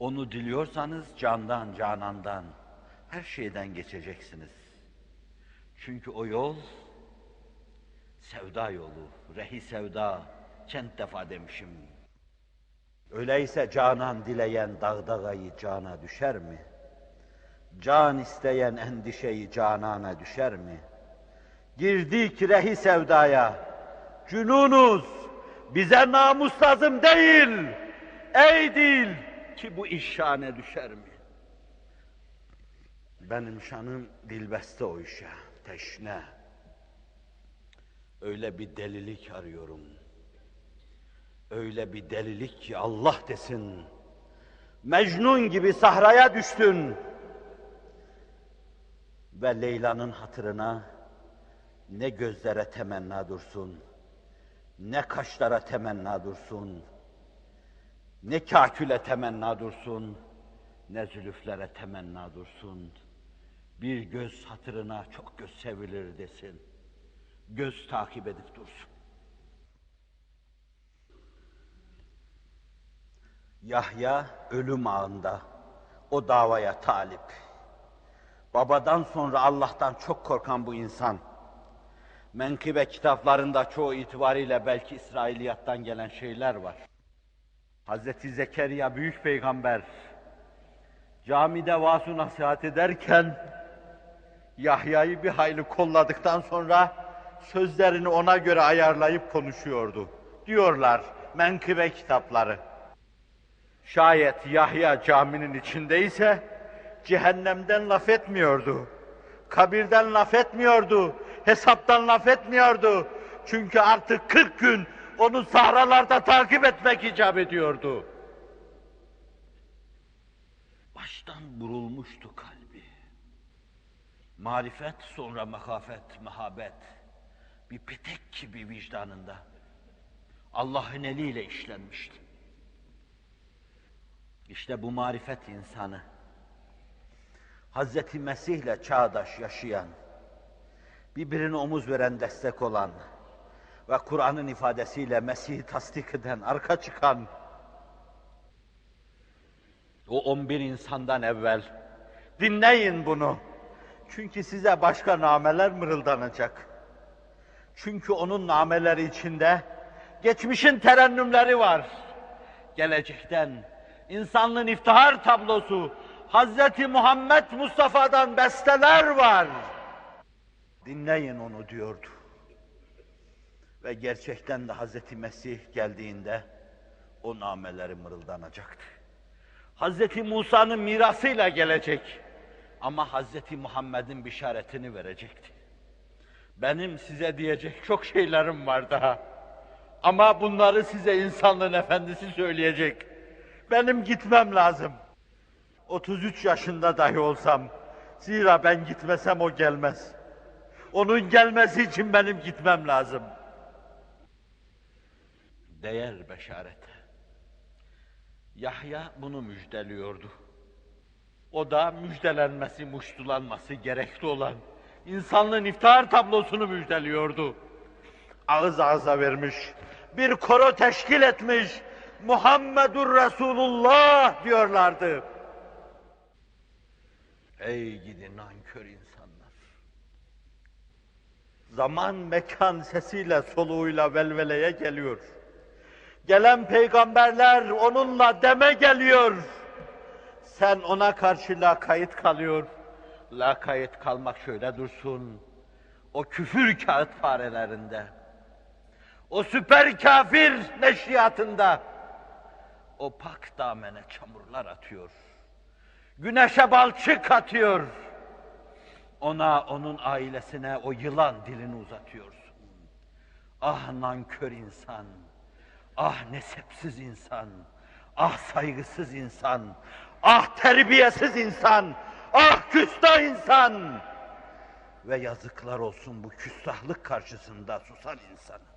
Onu diliyorsanız candan, canandan, her şeyden geçeceksiniz. Çünkü o yol sevda yolu, rehi sevda, çent defa demişim. Öyleyse canan dileyen dağdağayı cana düşer mi? Can isteyen endişeyi canana düşer mi? Girdik rehi sevdaya, cünunuz, bize namus lazım değil, ey dil ki bu iş şane düşer mi? Benim şanım dilbeste o işe, teşne. Öyle bir delilik arıyorum. Öyle bir delilik ki Allah desin. Mecnun gibi sahraya düştün. Ve Leyla'nın hatırına ne gözlere temenna dursun, ne kaşlara temenna dursun, ne kaküle temenna dursun, ne zülüflere temenna dursun. Bir göz hatırına çok göz sevilir desin. Göz takip edip dursun. Yahya ölüm ağında, o davaya talip. Babadan sonra Allah'tan çok korkan bu insan. Menkıbe kitaplarında çoğu itibariyle belki İsrailiyattan gelen şeyler var. Hazreti Zekeriya büyük peygamber camide vaaz nasihat ederken Yahya'yı bir hayli kolladıktan sonra sözlerini ona göre ayarlayıp konuşuyordu. Diyorlar menkıbe kitapları. Şayet Yahya caminin içindeyse cehennemden laf etmiyordu. Kabirden laf etmiyordu. Hesaptan laf etmiyordu. Çünkü artık 40 gün onu sahralarda takip etmek icap ediyordu. Baştan burulmuştu kalbi. Marifet sonra mehafet, mehabet. Bir petek gibi vicdanında. Allah'ın eliyle işlenmişti. İşte bu marifet insanı, Hazreti Mesih'le çağdaş yaşayan, birbirine omuz veren, destek olan ve Kur'an'ın ifadesiyle Mesih'i tasdik eden, arka çıkan, o 11 insandan evvel, dinleyin bunu. Çünkü size başka nameler mırıldanacak. Çünkü onun nameleri içinde geçmişin terennümleri var. Gelecekten insanlığın iftihar tablosu Hazreti Muhammed Mustafa'dan besteler var. Dinleyin onu diyordu. Ve gerçekten de Hazreti Mesih geldiğinde o nameleri mırıldanacaktı. Hazreti Musa'nın mirasıyla gelecek ama Hazreti Muhammed'in bişaretini verecekti. Benim size diyecek çok şeylerim var daha. Ama bunları size insanlığın efendisi söyleyecek. Benim gitmem lazım. 33 yaşında dahi olsam, zira ben gitmesem o gelmez. Onun gelmesi için benim gitmem lazım. Değer beşarete. Yahya bunu müjdeliyordu. O da müjdelenmesi, muştulanması gerekli olan insanlığın iftihar tablosunu müjdeliyordu. Ağız ağza vermiş, bir koro teşkil etmiş, Muhammedur Resulullah diyorlardı. Ey gidi nankör insanlar! Zaman mekan sesiyle soluğuyla velveleye geliyor. Gelen peygamberler onunla deme geliyor. Sen ona karşı lakayt kalıyor. Lakayt kalmak şöyle dursun. O küfür kağıt farelerinde. O süper kafir neşriyatında. O pak damene çamurlar atıyor. Güneşe balçık atıyor. Ona, onun ailesine o yılan dilini uzatıyorsun. Ah nankör insan. Ah nesepsiz insan. Ah saygısız insan. Ah terbiyesiz insan. Ah küstah insan. Ve yazıklar olsun bu küstahlık karşısında susan insana.